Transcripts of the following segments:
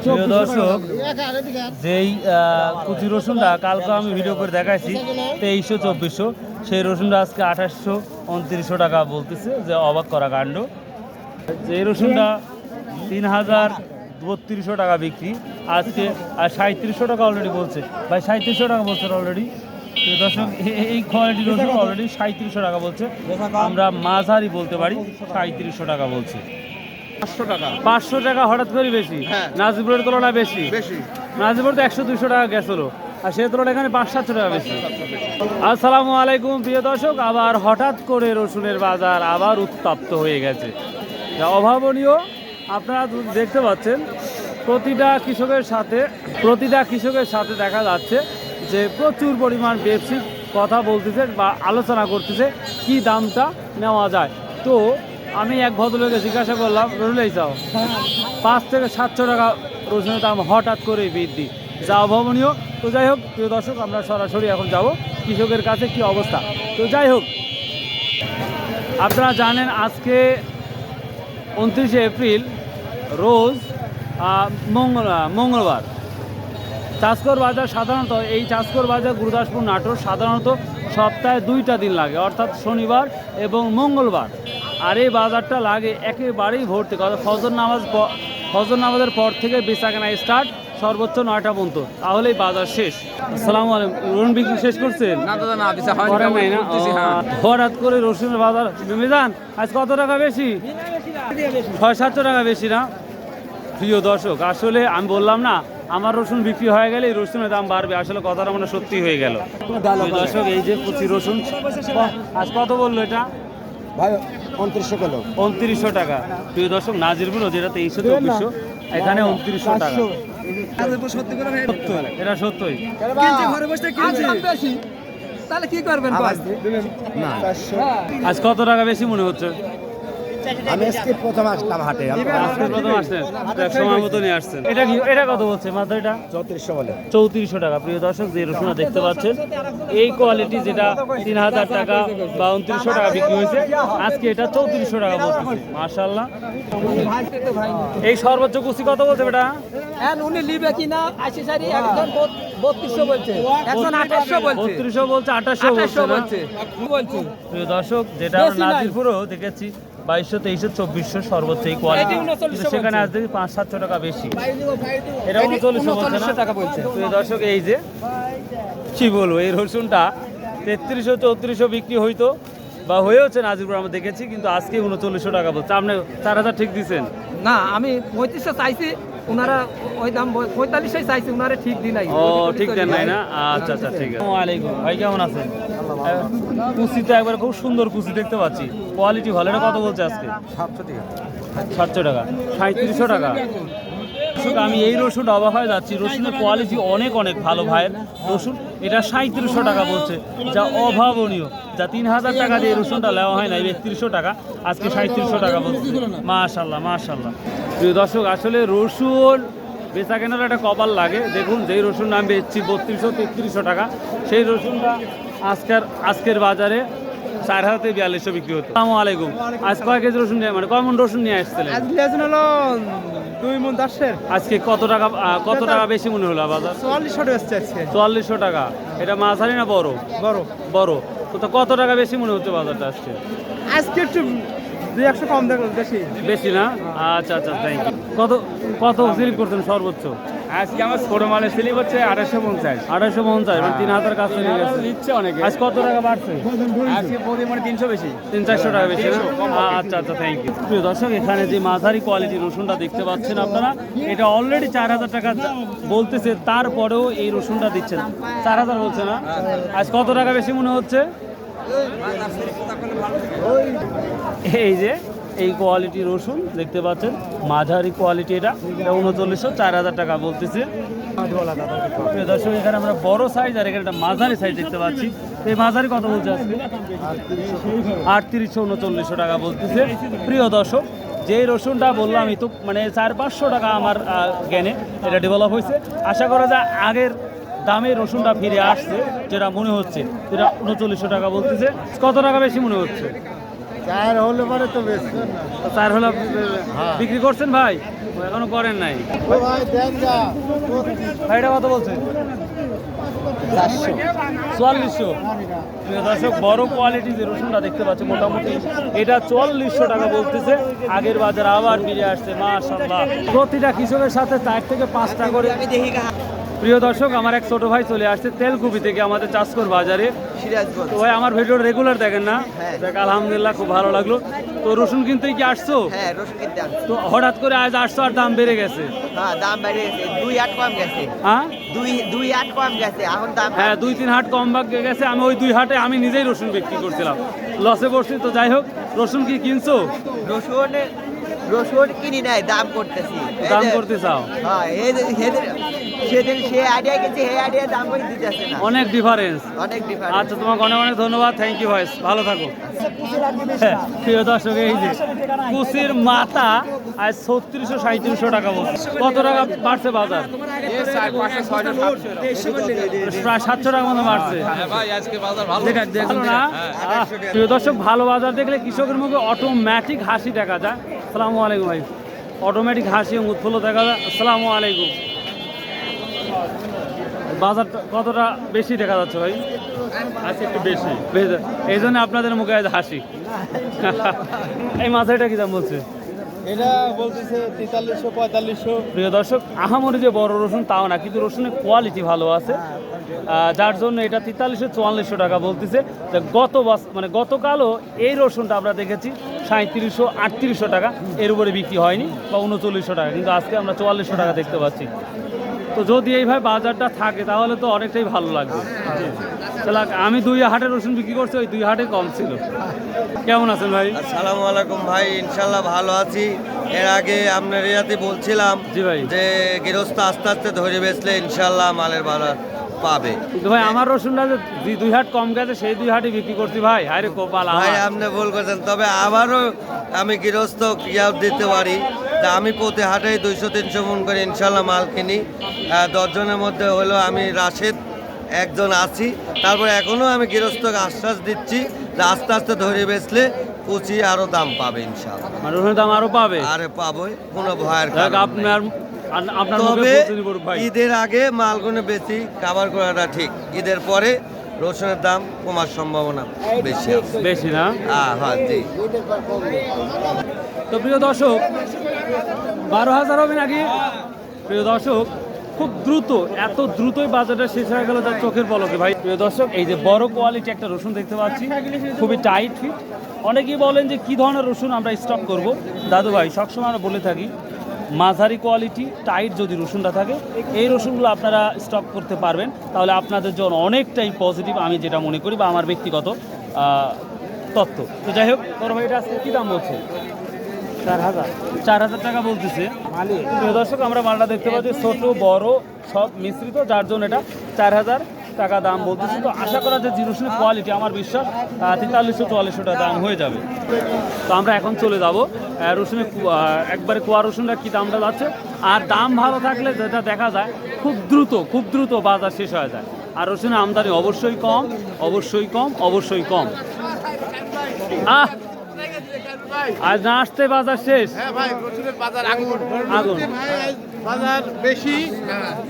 প্রিয় দর্শক, যেই কুচি রসুনটা কালকে আমি ভিডিও করে দেখাইছি, তেইশশো, চব্বিশশো, সেই রসুনটা আজকে আঠাশশো, উনত্রিশশো টাকা বলতেছে, যে অবাক করা কাণ্ড। যে রসুনটা তিন হাজার বত্রিশশো টাকা বিক্রি, আজকে, আর সাঁত্রিশশো টাকা অলরেডি বলছে। ভাই সাঁত্রিশশো টাকা বলছে অলরেডি দর্শক এই কোয়ালিটি রসুন অলরেডি সাঁত্রিশশো টাকা বলছে। আমরা মাঝারি বলতে পারি সাঁত্রিশশো টাকা বলছে। পাঁচশো টাকা। পাঁচশো টাকা হঠাৎ করে বেশি? হ্যাঁ। তুলনায় বেশি? বেশি। তো একশো দুশো টাকা গেছিল আর সে তুলনায় এখানে পাঁচ সাতশো টাকা বেশি। আসসালামু আলাইকুম প্রিয় দর্শক। আবার হঠাৎ করে রসুনের বাজার আবার উত্তপ্ত হয়ে গেছে। যা অভাবনীয়। আপনারা দেখতে পাচ্ছেন প্রতিটা কৃষকের সাথে প্রতিটা কৃষকের সাথে দেখা যাচ্ছে যে প্রচুর পরিমাণ ব্যবসায়িক কথা বলতেছে বা আলোচনা করতেছে কি দামটা নেওয়া যায়। তো আমি এক ভদ্রলোকে জিজ্ঞাসা করলাম রসুলাই যাও। পাঁচ থেকে সাতশো টাকা রসুনের দাম হঠাৎ করে বৃদ্ধি। যা অভাবনীয় তো যাই হোক, প্রিয় দর্শক, আমরা সরাসরি এখন যাব কৃষকের কাছে কি অবস্থা। তো যাই হোক, আপনারা জানেন আজকে উনত্রিশে এপ্রিল, রোজ মঙ্গল মঙ্গলবার। চাষকর বাজার সাধারণত, এই চাষকর বাজার গুরুদাসপুর নাটোর সাধারণত সপ্তাহে দুইটা দিন লাগে, অর্থাৎ শনিবার এবং মঙ্গলবার। আর এই বাজারটা লাগে একেবারেই ভর্তি। কথা ফজর নামাজ ফজর নামাজের পর থেকে বেচাকেনা স্টার্ট সর্বোচ্চ নয়টা পর্যন্ত। তাহলেই বাজার শেষ। আসসালামু আলাইকুম। রসুন বিক্রি শেষ করছেন? না দাদা না দিশা হয়। হঠাৎ করে রসুনের বাজার মিজান আজ কত টাকা বেশি? ছয় সাতশো টাকা বেশি না? প্রিয় দর্শক আসলে আমি বললাম না আমার রসুন বিক্রি হয়ে গেলে এই রসুনের দাম বাড়বে। আসলে কথাটা মানে সত্যি হয়ে গেল। দর্শক এই যে কুচি রসুন আজ কত বলল এটা? ভাই উনত্রিশশো কিলো। উনত্রিশশো টাকা। প্রিয় দর্শক নাজিরগুলো যেটা তেইশশো চব্বিশশো এখানে উনত্রিশশো টাকা। এটা সত্যই ঘরে বসে কিনছি। তাহলে কি করবেন বল? চারশো আজ কত টাকা বেশি মনে হচ্ছে? আমি আজকে প্রথম আসলাম হাটে আজকে প্রথম আসছেন সময় মতো নিয়ে আসছেন। এটা কি এটা কত বলছে মাত্র এটা? চৌত্রিশশো বলে। চৌত্রিশশো টাকা। প্রিয় দর্শক যে রসুনটা দেখতে পাচ্ছেন এই কোয়ালিটি যেটা তিন হাজার টাকা বা উনত্রিশশো টাকা বিক্রি হয়েছে আজকে এটা চৌত্রিশশো টাকা বলতেছে। মার্শাল্লাহ এই সর্বোচ্চ কুচি কত বলছে বেটা? হ্যাঁ উনি লিবে কিনা? আশি সারি একজন বত্রিশশো বলছে। একজন আঠাশশো বলছে। বত্রিশশো বলছে আঠাশশো বলছে? বলছে বলছে। প্রিয় দর্শক যেটা। নাজিরপুরও দেখেছি বাইশশো তেইশশো চব্বিশশো সর্বোচ্চ এই কোয়ালিটি এটি 3900 কিন্তু সেখানে আজ দেখি পাঁচ সাতশো টাকা বেশি। এটা উনচল্লিশশো বলছে না? 3900 টাকা বলছে। দর্শক এই যে কি বলব এই রসুনটা তেত্রিশশো চৌত্রিশশো বিক্রি হইতো বা হয়েওছে নাজিরপুর আমরা দেখেছি কিন্তু আজকে উনচল্লিশশো টাকা বলছে। আপনি চার হাজার ঠিক দিচ্ছেন না আমি পঁয়ত্রিশশো চাইছি ওনারা ওই দাম পঁয়তাল্লিশশো চাইছি ওনারা ঠিক দিন ও ঠিক দেন নাই না? আচ্ছা আচ্ছা ঠিক আছে। ভাই কেমন আছেন? কুচি তো একবার খুব সুন্দর কুচি দেখতে পাচ্ছি। কোয়ালিটি ভালো এটা কত বলছে আজকে? সাতশো টাকা। সাঁত্রিশশো টাকা। দর্শক, আমি এই রসুনটা অবাক হয়ে যাচ্ছি। রসুনের কোয়ালিটি অনেক অনেক ভালো ভাইয়ের রসুন। এটা সাঁত্রিশশো টাকা বলছে যা অভাবনীয়। যা তিন হাজার টাকা দিয়ে রসুনটা নেওয়া হয় না একত্রিশশো টাকা। আজকে সাঁত্রিশশো টাকা বলছে। মাশাল্লাহ মাশাল্লাহ। প্রিয় দর্শক আসলে রসুন বেচা কেনার একটা কপাল লাগে। দেখুন যেই রসুন আমি বেচছি বত্রিশশো তেত্রিশশো টাকা। সেই রসুনটা আজকের আজকের বাজারে চার হাজার থেকে বিয়াল্লিশশো বিক্রি হতো। আসসালামু আলাইকুম। আজ কয় কেজি রসুন নিয়ে মানে কয় মন রসুন নিয়ে আসছিলেন? আজকে দুই মন দশের। আজকে কত টাকা কত টাকা বেশি মনে হলো বাজার? চুয়াল্লিশশো আজকে। চুয়াল্লিশশো টাকা। এটা মাঝারি না বড়? বড়। বড়। তো কত টাকা বেশি মনে হচ্ছে বাজারটা আজকে? আজকে একটু দুই একশো কম দেখো বেশি। বেশি না? আচ্ছা আচ্ছা থ্যাংক ইউ কত কত স্লিপ করতেন সর্বোচ্চ? আজকে আমার ছোট মালের স্লিপ হচ্ছে আড়াইশো পঞ্চাশ। আড়াইশো পঞ্চাশ মানে তিন হাজার কাছে নিয়ে গেছে। নিচ্ছে অনেকে। আজ কত টাকা বাড়ছে? আজকে প্রতি মানে তিনশো বেশি। তিন চারশো টাকা বেশি? আচ্ছা আচ্ছা থ্যাংক ইউ প্রিয় দর্শক এখানে যে মাঝারি কোয়ালিটি রসুনটা দেখতে পাচ্ছেন আপনারা এটা অলরেডি চার হাজার টাকা বলতেছে তারপরেও এই রসুনটা দিচ্ছেন চার হাজার বলছে না? আজ কত টাকা বেশি মনে হচ্ছে? এই যে এই কোয়ালিটি রসুন দেখতে পাচ্ছেন, মাঝারি কোয়ালিটি এটা উনচল্লিশশো, চার হাজার টাকা বলতেছে। দর্শক, এখানে আমরা বড় সাইজ আর এখানে একটা মাঝারি সাইজ দেখতে পাচ্ছি। এই মাঝারি কত বলছে আটত্রিশশো, উনচল্লিশশো টাকা বলতেছে। প্রিয় দর্শক যে রসুনটা বললাম তো মানে চার পাঁচশো টাকা আমার জ্ঞানে এটা ডেভেলপ হয়েছে। আশা করা যায় আগের দামে রসুনটা ফিরে আসছে, যেটা মনে হচ্ছে। যেটা উনচল্লিশশো টাকা বলতেছে। কত টাকা বেশি মনে হচ্ছে? চার হলে পরে তো বেশি চার হলো বিক্রি করছেন ভাই? এখনও করেন নাই। ভাই এটা কত বলছে? চুয়াল্লিশশো। প্রিয় দর্শক বড় কোয়ালিটির যে রসুনটা দেখতে পাচ্ছি মোটামুটি এটা চুয়াল্লিশশো টাকা বলতেছে। আগের বাজার আবার ফিরে আসছে মাশাল্লাহ প্রতিটা কৃষকের সাথে চার থেকে পাঁচটা করে প্রিয় দর্শক আমার এক ছোট ভাই চলে আসছে তেলকুপি থেকে আমাদের চাষকর বাজারে। তো ভাই আমার ভিডিও রেগুলার দেখেন না? হ্যাঁ। দেখ আলহামদুলিল্লাহ খুব ভালো লাগল। তো রসুন কিনতে কি আসছো? হ্যাঁ। তো হঠাৎ করে আজ আসছো আর দাম বেড়ে গেছে? হ্যাঁ দাম বেড়ে গেছে। দুই আট কম গেছে। হ্যাঁ? দুই দুই আট কম গেছে। এখন দাম হ্যাঁ দুই তিন হাট কম ভাগ গেছে। আমি ওই দুই হাটে আমি নিজেই রসুন বিক্রি করছিলাম। লসে পড়ছি তো যাই হোক রসুন কি কিনছো? রসুন রসুন কিনি নাই দাম করতেছি। দাম করতে চাও? হ্যাঁ সেদিন সে আইডিয়া গেছে সেই আইডিয়া দাম করে দিতেছে না। অনেক ডিফারেন্স অনেক ডিফারেন্স আচ্ছা তোমাকে অনেক অনেক ধন্যবাদ। থ্যাংক ইউ ভাইস ভালো থাকো। হ্যাঁ, প্রিয় দর্শক এই যে কুচির মাথা আজ ছত্রিশশো সাঁত্রিশশো টাকা বলছে কত টাকা বাড়ছে বাজার? প্রায় সাতশো টাকা মতো বাড়ছে। ভালো। না? প্রিয় দর্শক ভালো বাজার দেখলে কৃষকের মুখে অটোমেটিক হাসি দেখা যায়। আসসালামু আলাইকুম ভাই। অটোমেটিক হাসি উৎফুল্ল দেখা যায়। আসসালামু আলাইকুম। বাজার কতটা বেশি দেখা যাচ্ছে ভাই? হাসি একটু বেশি। এই জন্য আপনাদের মুখে আছে হাসি। এই মাথাটা কি দাম বলছে? এটা বলতেছে তেতাল্লিশশো পঁয়তাল্লিশশো। প্রিয় দর্শক আহামরি যে বড় রসুন তাও না কিন্তু রসুনের কোয়ালিটি ভালো আছে। যার জন্য এটা তেতাল্লিশশো চুয়াল্লিশশো টাকা বলতেছে। গত মানে গতকালও এই রসুনটা আমরা দেখেছি সাঁত্রিশশো আটত্রিশশো টাকা। এর উপরে বিক্রি হয়নি বা উনচল্লিশশো টাকা কিন্তু আজকে আমরা চুয়াল্লিশশো টাকা দেখতে পাচ্ছি। তো যদি এইভাবে বাজারটা থাকে তাহলে তো অনেকটাই ভালো লাগবে। তাহলে আমি দুই হাটের রসুন বিক্রি করছি ওই দুই হাটে কম ছিল। কেমন আছেন ভাই? আসসালামু আলাইকুম ভাই ইনশাল্লাহ ভালো আছি। এর আগে আপনার ইয়াতে বলছিলাম জি ভাই। যে গৃহস্থ আস্তে আস্তে ধরে বেচলে ইনশাল্লাহ মালের বাজার পাবে। কিন্তু ভাই আমার রসুনটা যে দুই- হাট কম গেছে সেই দুই হাটই বিক্রি করছি ভাই। আরে কোপাল ভাই আপনি ভুল করছেন। তবে আবারও আমি গৃহস্থ দিতে পারি তা আমি প্রতি হাটেই দুইশো তিনশো মন করে ইনশাল্লাহ মাল কিনি। দশজনের মধ্যে হলো আমি রাশেদ একজন আছি। তারপরে এখনও আমি গৃহস্থকে আশ্বাস দিচ্ছি যে আস্তে আস্তে ধরে বেচলে কুচি আরও দাম পাবে ইনশাল্লাহ মানে দাম আরও পাবে? আরে পাবোই কোনো ভয়ের আপনার তবে ঈদের আগে মালগুলো বেশি কাভার করাটা ঠিক। ঈদের পরে রসুনের দাম কমার সম্ভাবনা বেশি বেশি না? হ্যাঁ জি। তো প্রিয় দর্শক বারো হাজার হবে নাকি? প্রিয় দর্শক খুব দ্রুত, এত দ্রুতই বাজারটা শেষ হয়ে গেল তার চোখের পলকে। ভাই, প্রিয় দর্শক, এই যে বড় কোয়ালিটি একটা রসুন দেখতে পাচ্ছি, খুবই টাইট ফিট অনেকেই বলেন যে কি ধরনের রসুন আমরা স্টক করব। দাদু ভাই, সবসময় আমরা বলে থাকি, মাঝারি কোয়ালিটি টাইট যদি রসুনটা থাকে, এই রসুনগুলো আপনারা স্টক করতে পারবেন। তাহলে আপনাদের জন্য অনেকটাই পজিটিভ আমি যেটা মনে করি বা আমার ব্যক্তিগত তত্ত্ব। তো যাই হোক তোর ভাই, এটা আজকে কী দাম বলছে চার হাজার চার হাজার টাকা বলতেছে। প্রিয় দর্শক আমরা মালটা দেখতে পাচ্ছি ছোট বড় সব মিশ্রিত যার জন্য এটা চার হাজার টাকা দাম বলতেছে। তো আশা করা যে রসুনের কোয়ালিটি আমার বিশ্বাস তেতাল্লিশশো চুয়াল্লিশশো টাকা দাম হয়ে যাবে। তো আমরা এখন চলে যাব রসুনের একবারে কুয়া রসুনটা কী দামটা যাচ্ছে? আর দাম ভালো থাকলে যেটা দেখা যায় খুব দ্রুত খুব দ্রুত বাজার শেষ হয়ে যায়। আর রসুনের আমদানি অবশ্যই কম অবশ্যই কম অবশ্যই কম। আহ! আজ না আসতে বাজার শেষ। হ্যাঁ ভাই রসুনের বাজার আগুন। আগুন। বাজার বেশি।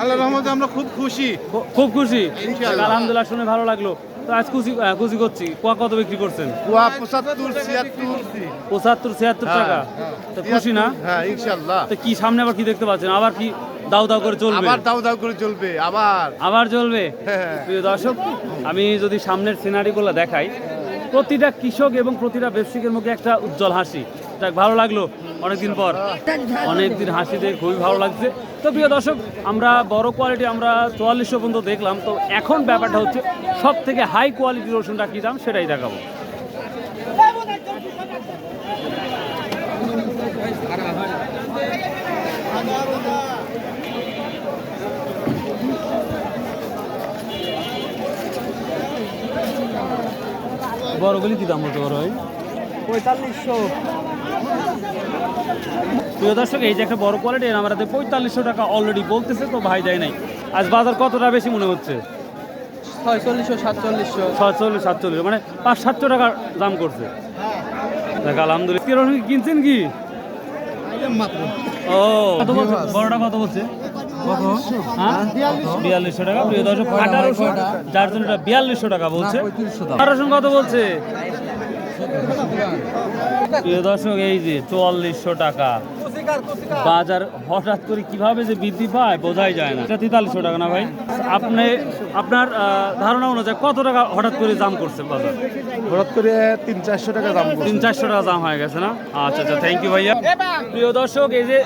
আল্লাহ রহমতে আমরা খুব খুশি। খুব খুশি। আলহামদুলিল্লাহ শুনে ভালো লাগল। তো আজ করছি। কোয়া কত বিক্রি করছেন? কুয়া পঁচাত্তর ছিয়াত্তর। পঁচাত্তর ছিয়াত্তর টাকা। তো খুশি না? হ্যাঁ ইনশাল্লাহ তো কি সামনে আবার কি দেখতে পাচ্ছেন? আবার কি দাও দাও করে চলবে? আবার দাও দাও করে চলবে আবার। আবার চলবে? হ্যাঁ। প্রিয় দর্শক আমি যদি সামনের সিনারি সিনারিগুলো দেখাই প্রতিটা কৃষক এবং প্রতিটা ব্যবসায়িকের মুখে একটা উজ্জ্বল হাসি। যাক, ভালো লাগল অনেকদিন পর। অনেকদিন হাসি দেখে খুবই ভালো লাগছে। তো প্রিয় দর্শক, আমরা বড় কোয়ালিটি আমরা চুয়াল্লিশশো পর্যন্ত দেখলাম। তো এখন ব্যাপারটা হচ্ছে সব থেকে হাই কোয়ালিটির রসুনটা কী দাম সেটাই দেখাবো। বড়গুলি কী দাম বলতে পারো ভাই পঁয়তাল্লিশশো। প্রিয় দর্শক এই যে একটা বড় কোয়ালিটি এর আমাদের পঁয়তাল্লিশশো টাকা অলরেডি বলতেছে তো ভাই দেয় নাই। আজ বাজার কতটা বেশি মনে হচ্ছে? ছয়চল্লিশশো সাতচল্লিশশো। ছয়চল্লিশ সাতচল্লিশ মানে পাঁচ সাতশো টাকা দাম করছে। দেখ আলহামদুলিল্লাহ। কি কিনছেন কি? ও বড়টা কত বলছে? হ্যাঁ? বিয়াল্লিশশো। টাকা প্রিয় দর্শক আঠারোশো যার জন্য এটা বিয়াল্লিশশো টাকা বলছে। কত বলছে? প্রিয় দর্শক এই যে চুয়াল্লিশশো টাকা। বাজার হঠাৎ করে কীভাবে যে বৃদ্ধি পায় বোঝাই যায় না। এটা তেতাল্লিশশো টাকা না ভাই? আপনি আপনার ধারণা অনুযায়ী কত টাকা হঠাৎ করে দাম করছে বাজার? হঠাৎ করে তিন চারশো টাকা দাম তিন চারশো টাকা দাম হয়ে গেছে না? আচ্ছা আচ্ছা থ্যাংক ইউ ভাইয়া। প্রিয় দর্শক এই যে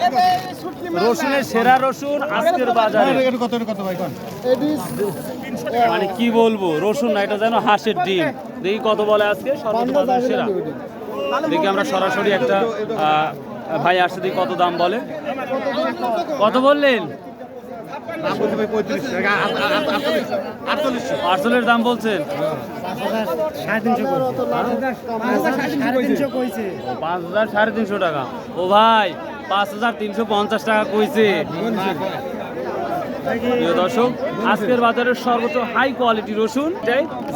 রসুনের সেরা রসুন আজকের বাজারে। কত কত ভাই মানে কি বলব রসুন না এটা যেন হাঁসের ডিম। দেখি কত বলে আজকে সর্বোচ্চ সেরা। দেখি আমরা সরাসরি একটা আহ, ভাই আসছে তুই কত দাম বলে? কত বললেন? আটচল্লিশ। দাম বলছেন? পাঁচ হাজার, সাড়ে তিনশো টাকা। ও ভাই, পাঁচ হাজার তিনশো পঞ্চাশ টাকা কইছে। প্রিয় দর্শক, আজকের বাজারের সর্বোচ্চ হাই কোয়ালিটি রসুন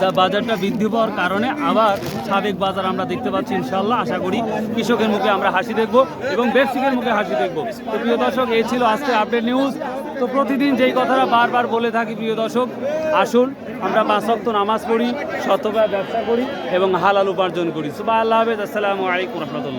যা বাজারটা বৃদ্ধি পাওয়ার কারণে আবার সাবেক বাজার আমরা দেখতে পাচ্ছি ইনশাল্লাহ আশা করি কৃষকের মুখে আমরা হাসি দেখব এবং ব্যবসায়ীর মুখে হাসি দেখব। তো প্রিয় দর্শক, এই ছিল আজকে আপডেট নিউজ তো প্রতিদিন যেই কথাটা বারবার বলে থাকি, প্রিয় দর্শক, আসুন, আমরা ওয়াক্ত নামাজ পড়ি শতভাবে ব্যবসা করি এবং হালাল উপার্জন করি। সুবাহ আল্লাহ হাফেজ। আসসালামু আলাইকুম রহমতুল্লাহ।